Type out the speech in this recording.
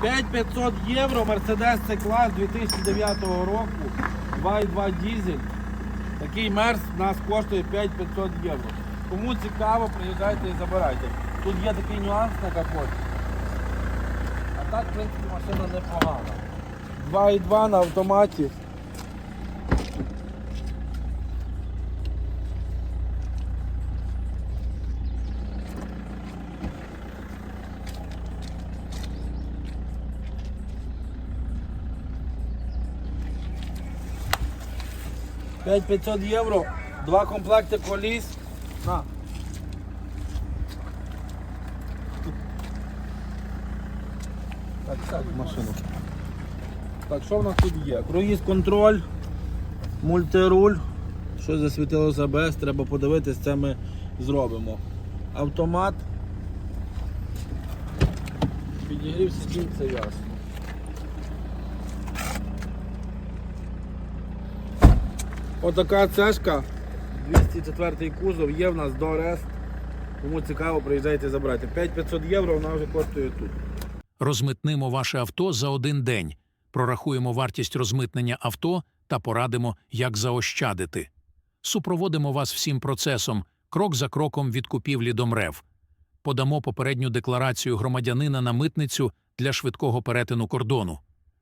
5500 євро, Mercedes C-клас 2009 року, 2,2 дізель. Такий мерс у нас коштує 5500 євро. Кому цікаво, приїжджайте і забирайте. Тут є такий нюанс на капоті. А так, в принципі, машина непогана. 2,2 на автоматі. П'ять 500 євро, два комплекти коліс. На. Так, в машину. Так, що в нас тут є? Круїз контроль, мультируль. Щось засвітилося без, треба подивитись, це ми зробимо. Автомат. Підігрів сидінь, це ясно. Отака цешка, 204 кузов, є в нас до Рест. Кому цікаво, приїжджайте забирайте. 5500 євро вона вже коштує тут. Розмитнимо ваше авто за один день, прорахуємо вартість розмитнення авто та порадимо, як заощадити. Супроводимо вас всім процесом, крок за кроком від купівлі до МРЕВ. Подамо попередню декларацію громадянина на митницю для швидкого перетину кордону.